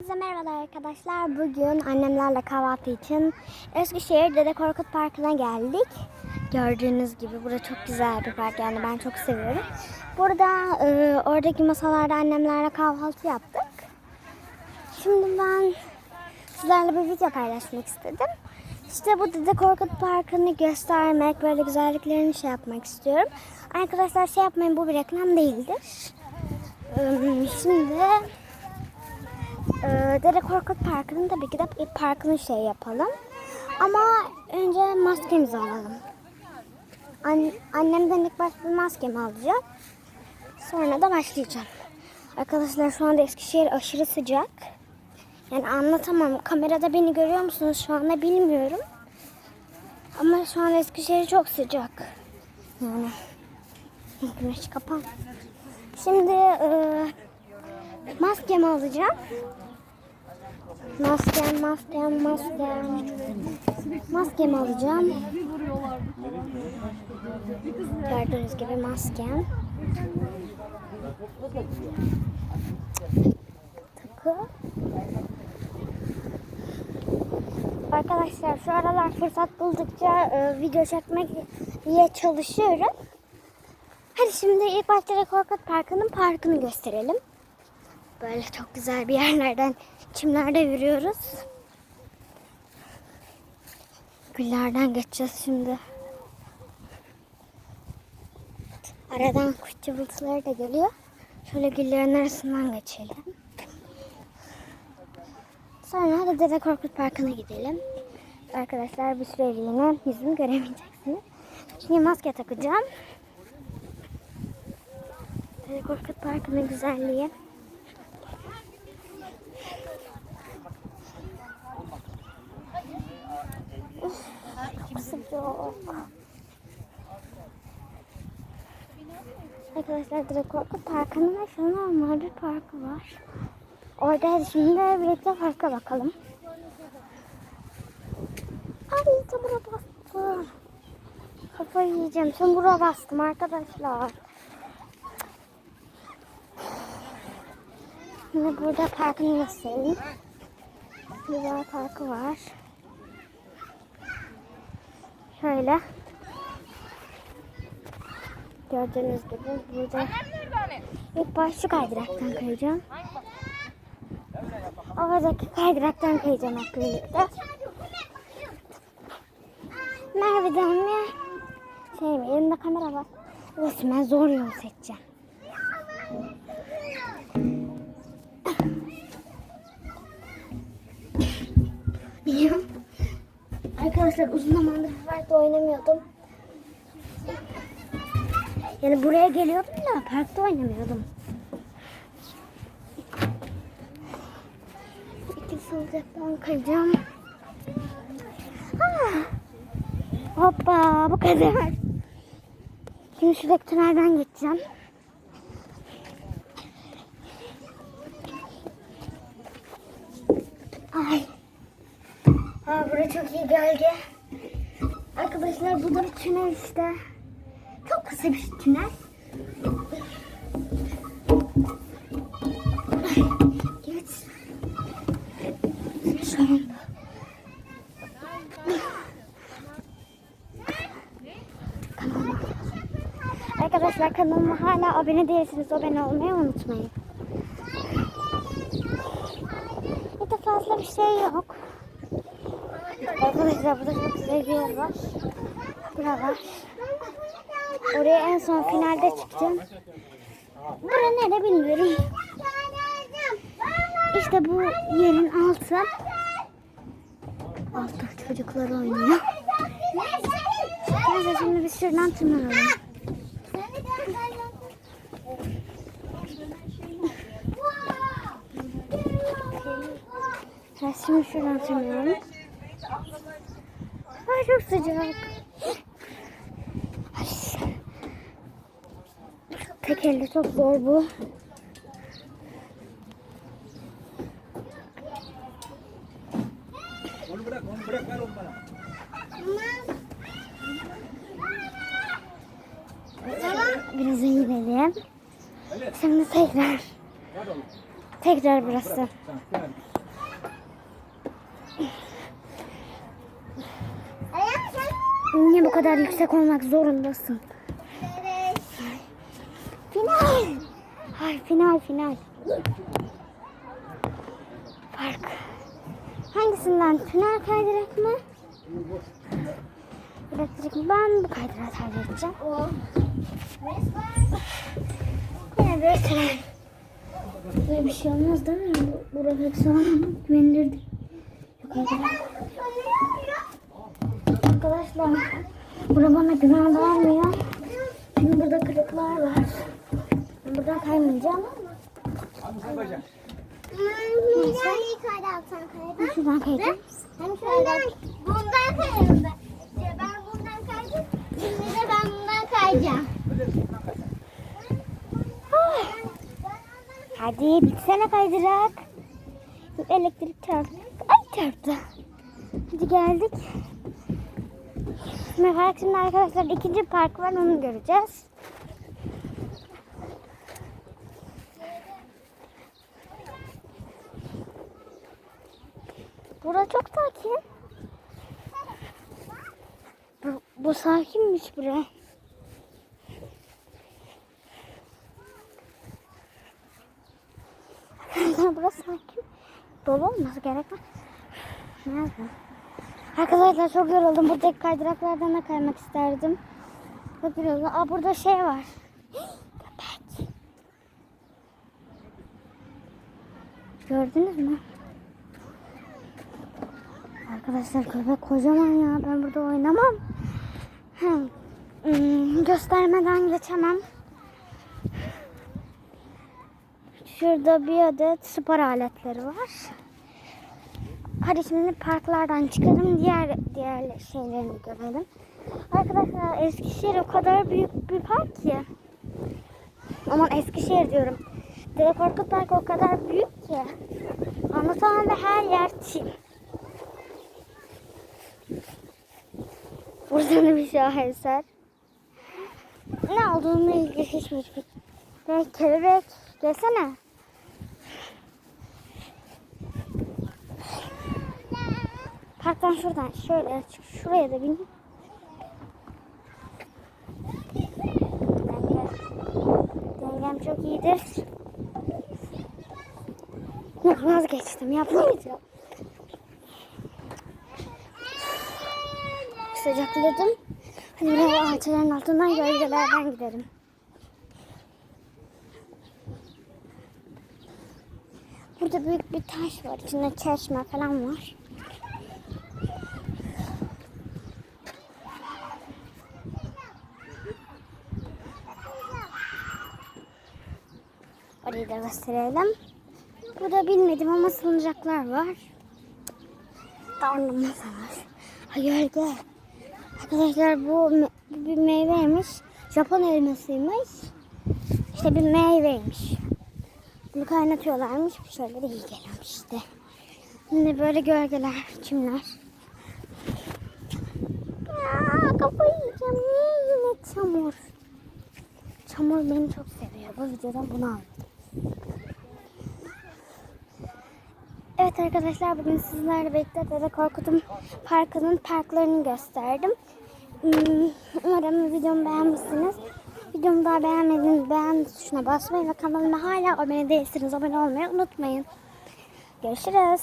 Herkese merhabalar arkadaşlar. Bugün annemlerle kahvaltı için Eskişehir Dede Korkut Parkı'na geldik. Gördüğünüz gibi burada çok güzel bir park yani ben çok seviyorum. Burada e, oradaki masalarda annemlerle kahvaltı yaptık. Şimdi ben sizlerle bir video paylaşmak istedim. İşte bu Dede Korkut Parkı'nı göstermek, böyle güzelliklerini şey yapmak istiyorum. Arkadaşlar şey yapmayın bu bir reklam değildir. Şimdi ee, Dere Korkut Parkı'nın tabii ki de parkını şey yapalım. Ama önce maskemizi alalım. An- annemden ilk baş bir maskemi alacağım. Sonra da başlayacağım. Arkadaşlar şu anda Eskişehir aşırı sıcak. Yani anlatamam. Kamerada beni görüyor musunuz şu anda bilmiyorum. Ama şu anda Eskişehir çok sıcak. Yani güneş kapan. Şimdi e, maskemi alacağım. Maskem, maskem, maskem. Maskemi alacağım. Gördüğünüz gibi maskem. Takı. Arkadaşlar şu aralar fırsat buldukça e, video çekmek diye çalışıyorum. Hadi şimdi ilk başta Korkut Parkı'nın parkını gösterelim. Böyle çok güzel bir yerlerden çimlerde yürüyoruz. Güllerden geçeceğiz şimdi. Aradan kuş cıvıltıları da geliyor. Şöyle güllerin arasından geçelim. Sonra da Dede Korkut Parkı'na gidelim. Arkadaşlar bir süreliğine yüzümü göremeyeceksiniz. Şimdi maske takacağım. Dede Korkut Parkı'nın güzelliği. Çok sıcak. Arkadaşlar Direkt Korkut Parkı'nın normal bir parkı var. Orada şimdi birlikte parka bakalım. Ay çamura bastım. Kafayı yiyeceğim. Çamura bastım arkadaşlar. Şimdi burada parkını göstereyim. Güzel parkı var. Şöyle. Gördüğünüz gibi burada ilk baş şu kaydıraktan kayacağım. Oradaki kaydıraktan kayacağım hep birlikte. Merve de anne. Şey mi elimde kamera var. Resmen zor yol seçeceğim. Biliyorum. Arkadaşlar uzun zamandır parkta oynamıyordum. Yani buraya geliyordum da parkta oynamıyordum. İki salıncaktan kayacağım. Ah! Hoppa bu kadar. Şimdi şuradaki tünelden geçeceğim. Ay. Aa, burası çok iyi gölge. Arkadaşlar bu da bir tünel işte. Kısa bir tünel. Evet. Kanalıma. Arkadaşlar kanalıma hala abone değilseniz abone olmayı unutmayın. Bir de fazla bir şey yok. Arkadaşlar burada çok güzel bir yer var. Bura var. Oraya en son finalde çıkacağım. Bura nerede bilmiyorum. İşte bu yerin altı. Altta çocuklar oynuyor. Neyse şimdi biz şuradan tırmanalım. Şimdi şuradan tırmanalım. Ay çok sıcak. Tek elle çok zor bu. Onu bırak, onu bırak, ver onu bana. Biraz eğilelim. Şimdi tekrar. Tekrar burası. Niye bu kadar yüksek olmak zorundasın? Ay final final. Park. Hangisinden? Tünel kaydırak mı? Elektrik mi? Ben bu kaydırağı tercih edeceğim. Yine de tünel. Böyle bir şey olmaz değil mi? Bu, bu refleksiyon güvenilirdi. Yok kaydırak. Arkadaşlar bura bana güven vermiyor. Çünkü burada kırıklar var. Ben buradan kaymayacağım. Neden iyi kaydı alttan kaydı? Şuradan kayacağım. Hem şuradan bundan kayarım ben. Ben bundan kaydım. Şimdi de ben bundan kayacağım. Hadi bitsene kaydırak. Elektrik çarptı. Ay çarptı. Hadi geldik. Mesela şimdi arkadaşlar ikinci park var onu göreceğiz. Burada çok sakin. Bu, bu sakinmiş bura. Burası sakin. Dolu olması. Ne yazdım? Arkadaşlar çok yoruldum. Buradaki kaydıraklardan da kaymak isterdim. Çok yoruldum. Aa burada şey var. Köpek. Gördünüz mü? Arkadaşlar köpek kocaman ya. Ben burada oynamam. Hem, hmm, göstermeden geçemem. Şurada bir adet spor aletleri var. Hadi şimdi parklardan çıkalım. Diğer diğer şeylerini görelim. Arkadaşlar Eskişehir o kadar büyük bir park ki. Aman Eskişehir diyorum. Dede Korkut Park o kadar büyük ki. Anlatamam ve her yer çim. Burada da bir şaheser. Ne olduğunu ilgili hiçbir fikrim. Kelebek, kelebek. Gelsene. Parktan şuradan şöyle çık. Şuraya da bin. Denge. Dengem çok iyidir. Yok vazgeçtim. Yapmayacağım. Sıcakladım. Hadi biraz ağaçların altından gölgelerden gidelim. Burada büyük bir taş var. İçinde çeşme falan var. Orayı da gösterelim. Burada bilmedim ama salıncaklar var. Masa var. Ha gölge. Arkadaşlar bu, me- bir meyveymiş. Japon elmasıymış. İşte bir meyveymiş. Bunu kaynatıyorlarmış. Şöyle de iyi geliyormuş işte. Şimdi böyle gölgeler, çimler. Ya, kafayı yiyeceğim. Niye yine çamur? Çamur beni çok seviyor. Bu videodan bunu aldım. Evet arkadaşlar bugün sizlerle birlikte Dede Korkut'un parkının parklarını gösterdim. Hmm, Umarım videomu beğenmişsiniz. Videomu daha beğenmediyseniz beğen tuşuna basmayı ve kanalıma hala abone değilseniz abone olmayı unutmayın. Görüşürüz.